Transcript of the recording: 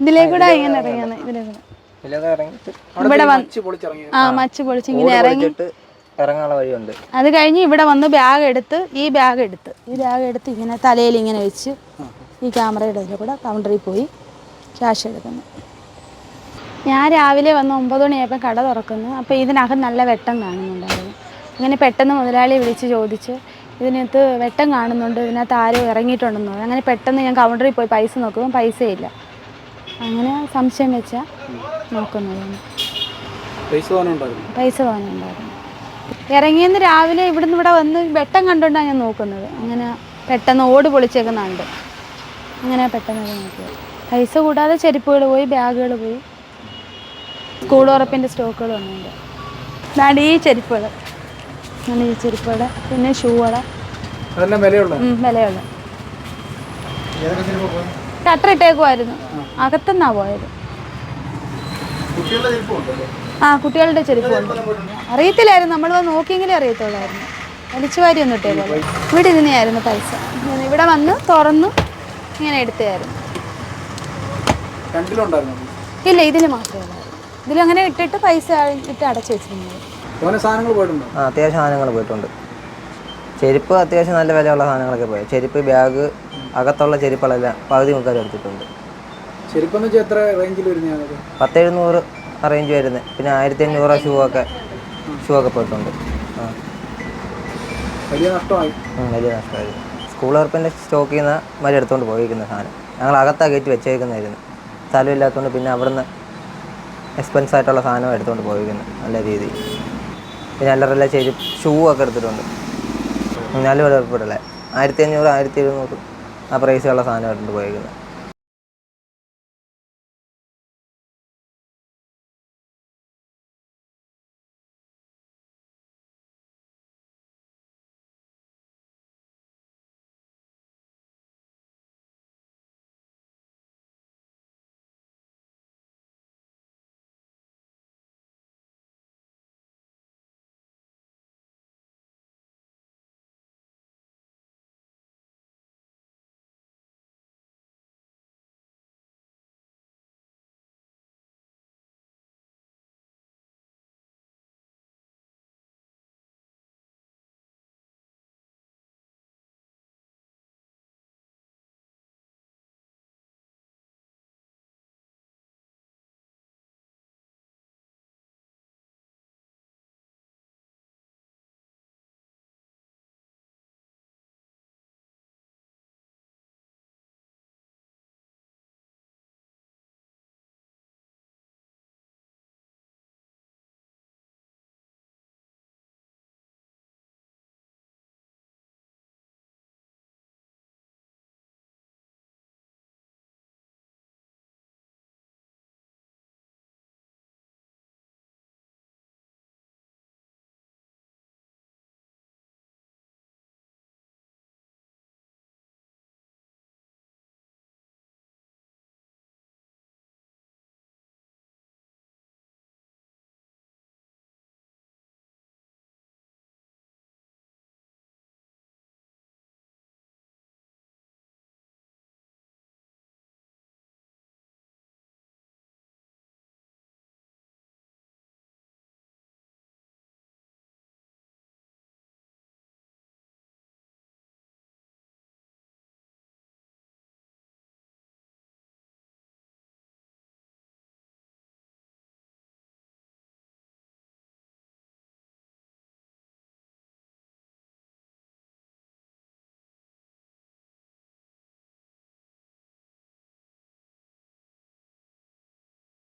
ഇങ്ങനെ ഇറങ്ങിയാണ് ഇവിടെ ആ മച്ച് പൊളിച്ച് ഇങ്ങനെ ഓട് ഇറങ്ങി. പൊളിച്ചിട്ട് ഇറങ്ങാനുള്ള വഴിയുണ്ട്. അത് കഴിഞ്ഞ് ഇവിടെ വന്ന് ബാഗ് എടുത്ത് ഈ ബാഗ് എടുത്ത് ഈ ബാഗ് എടുത്ത് ഇങ്ങനെ തലയിൽ ഇങ്ങനെ വെച്ച് ഈ ക്യാമറയുടെ ഇതിൽ കൂടെ കൗണ്ടറിൽ പോയി ക്യാഷ് എടുക്കുന്നു. ഞാൻ രാവിലെ വന്ന് ഒമ്പത് മണിയായപ്പോൾ കട തുറക്കുന്നു. അപ്പോൾ ഇതിനകത്ത് നല്ല വെട്ടം കാണുന്നുണ്ടായിരുന്നു. അങ്ങനെ പെട്ടെന്ന് മുതലാളി വിളിച്ച് ചോദിച്ച് ഇതിനകത്ത് വെട്ടം കാണുന്നുണ്ട് ഇതിനകത്ത് ആരും ഇറങ്ങിയിട്ടുണ്ടെന്ന് പറഞ്ഞു. അങ്ങനെ പെട്ടെന്ന് ഞാൻ കൗണ്ടറിൽ പോയി പൈസ നോക്കുമ്പോൾ പൈസയില്ല. അങ്ങനെ സംശയം വെച്ചാൽ നോക്കുന്നതാണ് പൈസ പോകാനുണ്ടായിരുന്നു ഇറങ്ങിയെന്ന് രാവിലെ ഇവിടുന്ന് ഇവിടെ വന്ന് വെട്ടം കണ്ടുകൊണ്ടാണ് ഞാൻ നോക്കുന്നത്. അങ്ങനെ പെട്ടെന്ന് ഓട് പൊളിച്ചേക്കുന്നുണ്ട് അങ്ങനെ പെട്ടെന്ന് നോക്കിയത് പൈസ കൂടാതെ ചെരുപ്പുകൾ പോയി ബാഗുകൾ പോയി. സ്കൂൾ ഉറപ്പിന്റെ സ്റ്റോക്കുകൾ വന്നിട്ടുണ്ട്. ഇതാണ് ഈ ചെരുപ്പുകൾ. അങ്ങനെ ഈ ചെരുപ്പുകൾ. പിന്നെ ഷൂകൾ. അതെല്ലാം വിലയുള്ള വിലയുള്ള ഷട്ടർ ഇട്ടേക്കുമായിരുന്നു അകത്തുനിന്നാ പോയത്. ആ കുട്ടികളുടെ ചെരുപ്പുണ്ട്. അറിയത്തില്ലായിരുന്നു. നമ്മൾ നോക്കിയെങ്കിലേ അറിയത്തുള്ളായിരുന്നു. വലിച്ചു വാരി ഒന്നും ഇട്ടേക്കോ ഇവിടെ ഇരുന്നായിരുന്നു പൈസ. ഞാൻ ഇവിടെ വന്ന് തുറന്നു ഇങ്ങനെ എടുത്തായിരുന്നു ഇല്ല ഇതിൽ മാത്രമേ ഉള്ളായിരുന്നു ഇതിലങ്ങനെ ഇട്ടിട്ട് പൈസ ഇട്ട് അടച്ചു വെച്ചിരുന്നത്. ആ അത്യാവശ്യം സാധനങ്ങൾ പോയിട്ടുണ്ട്. ചെരുപ്പ് അത്യാവശ്യം നല്ല വിലയുള്ള സാധനങ്ങളൊക്കെ പോയി. ചെരുപ്പ് ബാഗ് അകത്തുള്ള ചെരുപ്പുകളെല്ലാം പകുതി മുക്കാലും എടുത്തിട്ടുണ്ട്. ചെരുപ്പെന്ന് വെച്ചാൽ എത്ര റേഞ്ചിൽ വരുന്നതാണ് പത്ത് എഴുന്നൂറ് റേഞ്ച് വരുന്നത് പിന്നെ ആയിരത്തി അഞ്ഞൂറ് ഷൂ ഒക്കെ ഷൂ ഒക്കെ പോയിട്ടുണ്ട്. ആ. വലിയ നഷ്ടമായി. വലിയ നഷ്ടമായിരുന്നു സ്കൂൾ ഉറപ്പിന്റെ സ്റ്റോക്ക് ചെയ്യുന്ന മരി എടുത്തുകൊണ്ട് പോയിരിക്കുന്ന സാധനം. ഞങ്ങൾ അകത്താ കയറ്റി വെച്ചേക്കുന്നതായിരുന്നു. സ്ഥലമില്ലാത്തതുകൊണ്ട് പിന്നെ അവിടുന്ന് എക്സ്പെൻസ് ആയിട്ടുള്ള സാധനം എടുത്തുകൊണ്ട് പോയിരിക്കുന്നത് നല്ല രീതിയിൽ. പിന്നെ അല്ലറല്ല ചെയ്ത് ഷൂ ഒക്കെ എടുത്തിട്ടുണ്ട്. നല്ല വില ഉൾപ്പെടല്ലേ. ആയിരത്തി അഞ്ഞൂറ് ആയിരത്തി എഴുന്നൂറ് ആ പ്രൈസുള്ള സാധനം ഇട്ടുണ്ട് പോയിരിക്കുന്നത്